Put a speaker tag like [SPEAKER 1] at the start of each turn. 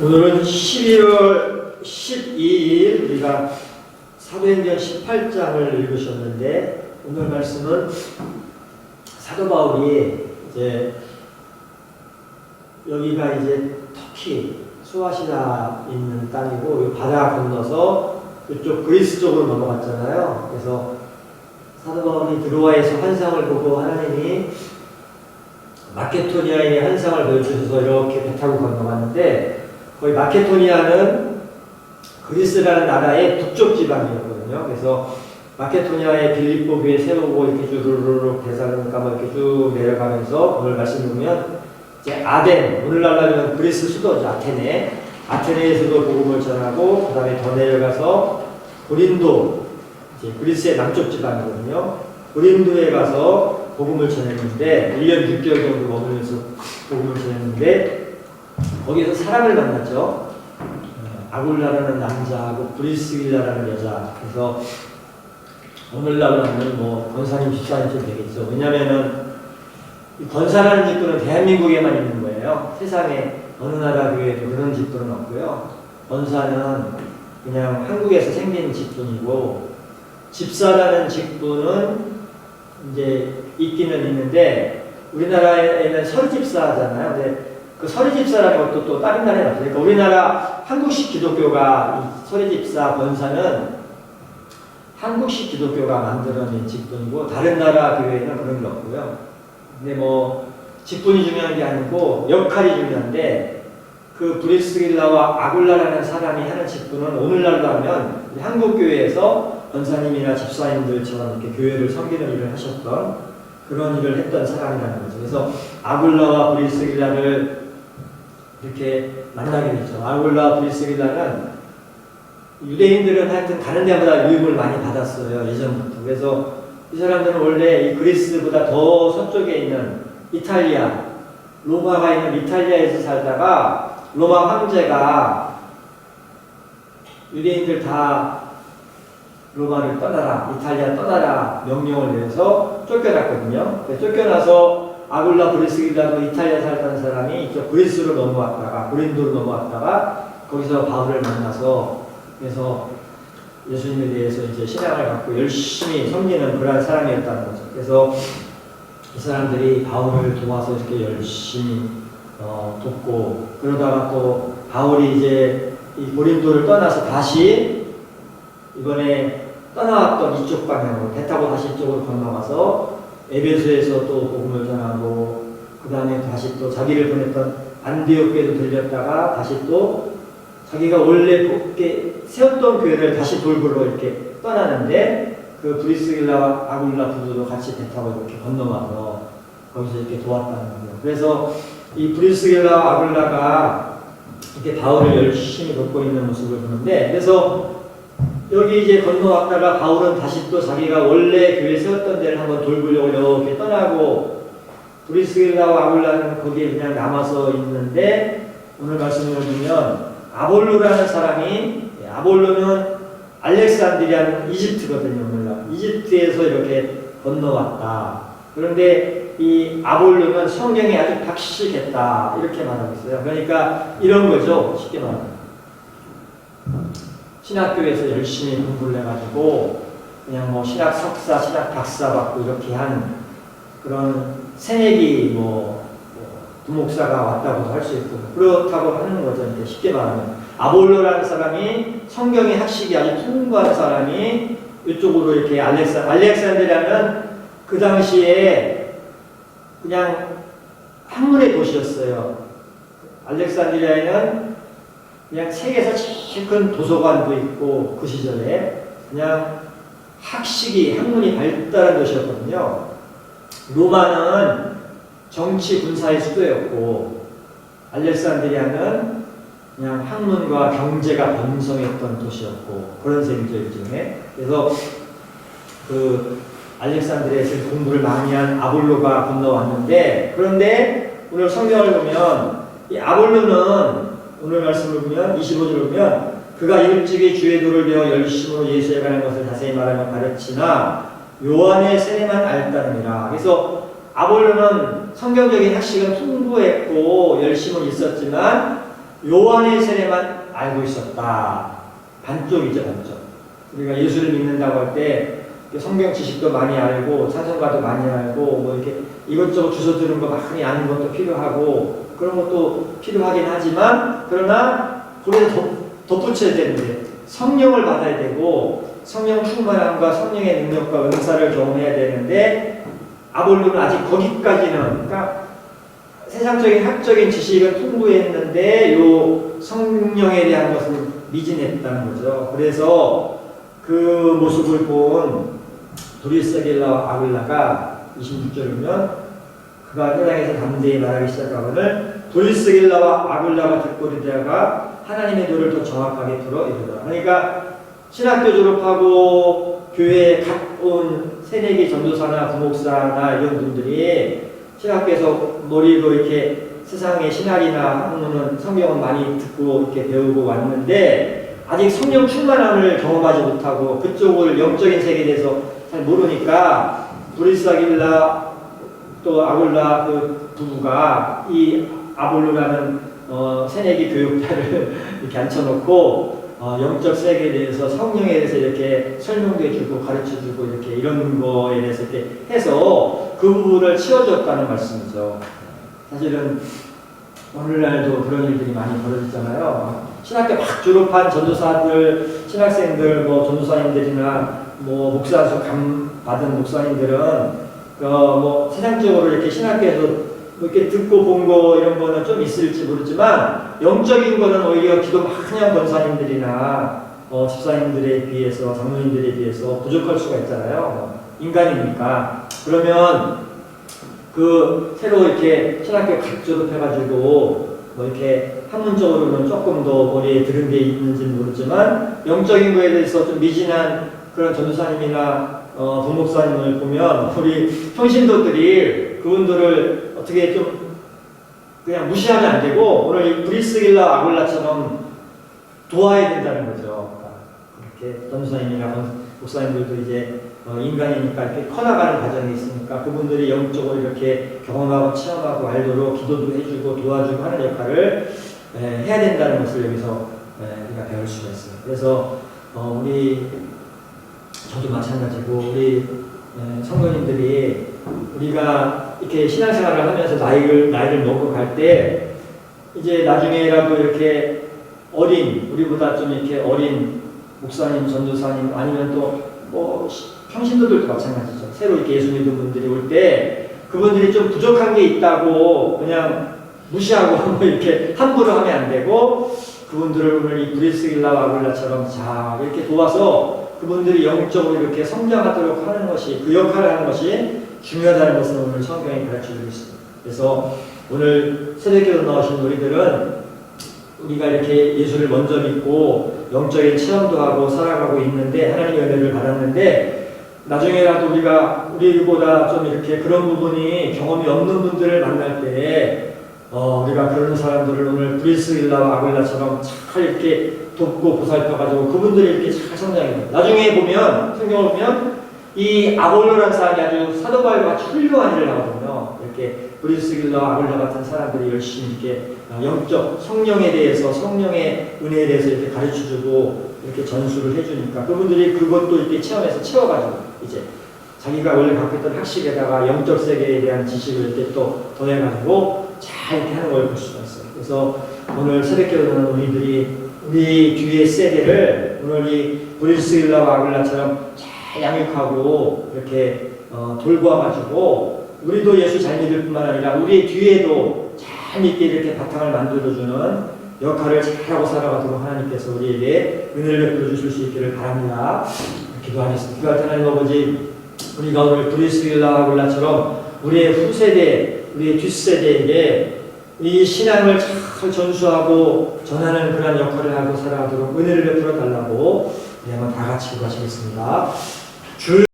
[SPEAKER 1] 오늘은 12월 12일 우리가 사도행전 18장을 읽으셨는데 오늘 말씀은 사도 바울이 이제 여기가 이제 터키 수아시아 있는 땅이고 이 바다 건너서 이쪽 그리스 쪽으로 넘어갔잖아요. 그래서 사도 바울이 드로아에서 환상을 보고 하나님이 마케토니아의 환상을 보여주셔서 이렇게 배 타고 건너갔는데 거의 마케토니아는 그리스라는 나라의 북쪽 지방이었거든요. 그래서 마케토니아의 빌립보 교회 세우고 이렇게 대사로니까 뭐 이렇게 쭉 내려가면서 오늘 말씀 보면 이제 아덴 오늘날로 그리스 수도죠 아테네 아테네에서도 복음을 전하고 그다음에 더 내려가서 고린도 이제 그리스의 남쪽 지방이거든요. 고린도에 가서 복음을 전했는데 1년 6개월 정도 머물면서 복음을 전했는데 거기서 사람을 만났죠. 어, 아굴라라는 남자하고 브리스길라라는 여자. 그래서 오늘날로 하면 뭐 권사님, 집사님쯤 되겠죠. 왜냐면은 이 권사라는 직분은 대한민국에만 있는 거예요. 세상에 어느 나라 교회도 그런 직분은 없고요. 권사는 그냥 한국에서 생긴 직분이고 집사라는 직분은 이제 있기는 있는데 우리나라에는 서리집사잖아요. 근데 그 서리 집사라는 것도 또 다른 나라에 없어요. 그러니까 우리나라 한국식 기독교가 이 서리 집사 권사는 한국식 기독교가 만들어낸 직분이고 다른 나라 교회는 그런 게 없고요. 근데 뭐 직분이 중요한 게 아니고 역할이 중요한데 그 브리스길라와 아굴라라는 사람이 하는 직분은 오늘날로 하면 한국 교회에서 권사님이나 집사님들처럼 이렇게 교회를 섬기는 일을 하셨던 그런 일을 했던 사람이라는 거죠. 그래서 아굴라와 브리스길라를 이렇게 만나게 되죠. 아굴라 브리스길라는 유대인들은 하여튼 다른 데보다 유입을 많이 받았어요. 예전부터. 그래서 이 사람들은 원래 이 그리스보다 더 서쪽에 있는 이탈리아, 로마가 있는 이탈리아에서 살다가 로마 황제가 유대인들 다 로마를 떠나라, 이탈리아 떠나라 명령을 내서 쫓겨났거든요. 쫓겨나서 아굴라 브리스길라도 이탈리아 살던 사람이 이쪽 그리스로 넘어왔다가 고린도로 넘어왔다가 거기서 바울을 만나서 그래서 예수님에 대해서 이제 신앙을 갖고 열심히 섬기는 그러한 사람이었다는 거죠. 그래서 이 사람들이 바울을 도와서 이렇게 열심히 어, 돕고 그러다가 또 바울이 이제 이 고린도를 떠나서 다시 이번에 떠나왔던 이쪽 방향으로 배 타고 다시 이쪽으로 건너가서 에베소에서 또 복음을 전하고 그 다음에 다시 또 자기를 보냈던 안디옥교에도 들렸다가 다시 또 자기가 원래 세웠던 교회를 다시 돌보러 이렇게 떠나는데 그 브리스길라와 아굴라 부부도 같이 배 타고 이렇게 건너가서 거기서 이렇게 도왔다는 거예요. 그래서 이 브리스길라와 아굴라가 이렇게 바울을 열심히 돕고 있는 모습을 보는데 그래서 여기 이제 건너왔다가 바울은 다시 또 자기가 원래 교회 세웠던 데를 한번 돌보려고 이렇게 떠나고 브리스길라와 아굴라는 거기에 그냥 남아서 있는데 오늘 말씀을 보면 아볼로라는 사람이 예, 아볼로는 알렉산드리아는 이집트거든요. 이집트에서 이렇게 건너왔다. 그런데 이 아볼로는 성경에 아주 박식했다 이렇게 말하고 있어요. 그러니까 이런 거죠. 쉽게 말하면 신학교에서 열심히 공부를 해가지고 그냥 뭐 신학 석사, 신학 박사 받고 이렇게 한 그런 새내기 뭐, 뭐 두목사가 왔다고도 할 수 있고 그렇다고 하는 거죠. 이제 쉽게 말하면 아볼로라는 사람이 성경의 학식이 아주 풍부한 사람이 이쪽으로 이렇게 알렉산 알렉산드리아는 그 당시에 그냥 학문의 도시였어요. 알렉산드리아에는 그냥 세계에서 제일 큰 도서관도 있고 그 시절에 그냥 학식이 학문이 발달한 도시였거든요. 로마는 정치 군사의 수도였고 알렉산드리아는 그냥 학문과 경제가 번성했던 도시였고 그런 셈이죠 일종의. 그래서 그 알렉산드리아에서 공부를 많이 한 아볼로가 건너왔는데 그런데 오늘 성경을 보면 이 아볼로는 오늘 말씀을 보면 25절을 보면 그가 일찍이 주의 도를 배워 열심으로 예수에 관한 것을 자세히 말하며 가르치나 요한의 세례만 알다느니라. 그래서 아볼로는 성경적인 학식은 풍부했고 열심은 있었지만 요한의 세례만 알고 있었다. 반쪽이죠, 반쪽. 우리가 예수를 믿는다고 할 때 성경 지식도 많이 알고 찬송가도 많이 알고 뭐 이렇게 이것저것 주워 들은 거 많이 아는 것도 필요하고 그런 것도 필요하긴 하지만 그러나 거기에 덧, 덧붙여야 되는데 성령을 받아야 되고 성령 충만함과 성령의 능력과 은사를 경험해야 되는데 아볼로는 아직 거기까지는 그러니까 세상적인 학적인 지식은 풍부했는데 요 성령에 대한 것은 미진했다는 거죠. 그래서 그 모습을 본 도리스겔라와 아글라가 26절이면 그가 세상에서 담대히 말하기 시작하거늘 도리스겔라와 아글라가 듣고 이르다가 하나님의 도를 더 정확하게 들어 이르더라. 그러니까 신학교 졸업하고 교회에 갔온 새내기 전도사나 부목사나 이런 분들이 신학교에서 머리로 이렇게 세상의 신학이나 학문은 성경은 많이 듣고 이렇게 배우고 왔는데 아직 성령 충만함을 경험하지 못하고 그쪽을 영적인 세계에 대해서 잘 모르니까 브리스아길라 또 아골라 그 부부가 이 아볼로라는 어, 새내기 교육자를 이렇게 앉혀놓고 어, 영적 세계에 대해서 성령에 대해서 이렇게 설명도 해주고 가르쳐주고 이렇게 이런 거에 대해서 이렇게 해서 그 부분을 치워줬다는 말씀이죠. 사실은 오늘날도 그런 일들이 많이 벌어지잖아요. 신학교 막 졸업한 전도사들, 신학생들, 뭐 전도사님들이나 뭐 목사수 감 받은 목사님들은 어 뭐 세상적으로 이렇게 신학교에서 뭐 이렇게 듣고 본 거 이런 거는 좀 있을지 모르지만 영적인 거는 오히려 기도 많이 한 권사님들이나 어, 집사님들에 비해서 장로님들에 비해서 부족할 수가 있잖아요. 뭐 인간이니까 그러면 그 새로 이렇게 신학교 갓 졸업해가지고 뭐 이렇게 학문적으로는 조금 더 머리에 들은 게 있는지 는 모르지만 영적인 거에 대해서 좀 미진한 그런 전도사님이나 어, 부목사님을 보면 우리 평신도들이 그분들을 어떻게 좀 그냥 무시하면 안 되고 오늘 이 브리스길라 아골라처럼 도와야 된다는 거죠. 그렇게 전도사님이나 목사님들도 이제 어, 인간이니까 이렇게 커나가는 과정이 있으니까 그분들이 영적으로 이렇게 경험하고 체험하고 알도록 기도도 해주고 도와주고 하는 역할을 에, 해야 된다는 것을 여기서 에, 우리가 배울 수가 있어요. 그래서 어, 우리 저도 마찬가지고 우리 에, 성도님들이 우리가 이렇게 신앙생활을 하면서 나이를 나이를 먹고 갈 때 이제 나중에라도 이렇게 어린 우리보다 좀 이렇게 어린 목사님, 전도사님 아니면 또뭐 평신도들도 마찬가지죠. 새로 이렇게 예수 믿는 분들이 올 때 그분들이 좀 부족한 게 있다고 그냥 무시하고 뭐 이렇게 함부로 하면 안 되고 그분들을 오늘 이 브리스길라와 아굴라처럼 잘 이렇게 도와서 그분들이 영적으로 이렇게 성장하도록 하는 것이 그 역할을 하는 것이 중요하다는 것을 오늘 성경이 가르쳐 주고 있습니다. 그래서 오늘 새벽기도 나오신 우리들은 우리가 이렇게 예수를 먼저 믿고 영적인 체험도 하고 살아가고 있는데 하나님의 은혜를 받았는데 나중에라도 우리가 우리보다 좀 이렇게 그런 부분이 경험이 없는 분들을 만날 때 어, 우리가 그런 사람들을 오늘 브리스일라와 아글라처럼 잘 이렇게 돕고 보살펴가지고 그분들이 이렇게 잘 성장해요. 나중에 보면 성경을 보면 이 아볼로라는 사람이 아주 사도바울과 훌륭한 일을 하거든요. 이렇게 브리스길라와 아글라 같은 사람들이 열심히 이렇게 영적 성령에 대해서 성령의 은혜에 대해서 이렇게 가르쳐주고 이렇게 전수를 해주니까 그분들이 그것도 이렇게 체험해서 채워가지고 이제 자기가 원래 갖고 있던 학식에다가 영적 세계에 대한 지식을 이렇게 또 더해가지고 잘 이렇게 하는 걸 볼 수가 있어요. 그래서 오늘 새벽기도는 우리들이 우리 뒤의 세대를 오늘 이 브리스일라와 아글라처럼 잘 양육하고 이렇게 어, 돌보아가지고 우리도 예수 잘 믿을 뿐만 아니라 우리 뒤에도 잘 믿게 이렇게 바탕을 만들어주는 역할을 잘하고 살아가도록 하나님께서 우리에게 은혜를 베풀어 주실 수 있기를 바랍니다. 기도하겠습니다. 하나님 아버지 우리가 오늘 브리스길라 아글라처럼 우리의 후세대, 우리의 뒷세대에게 이 신앙을 잘 전수하고 전하는 그러한 역할을 하고 살아가도록 은혜를 베풀어 달라고 우리 한번 다 같이 기도하시겠습니다. 주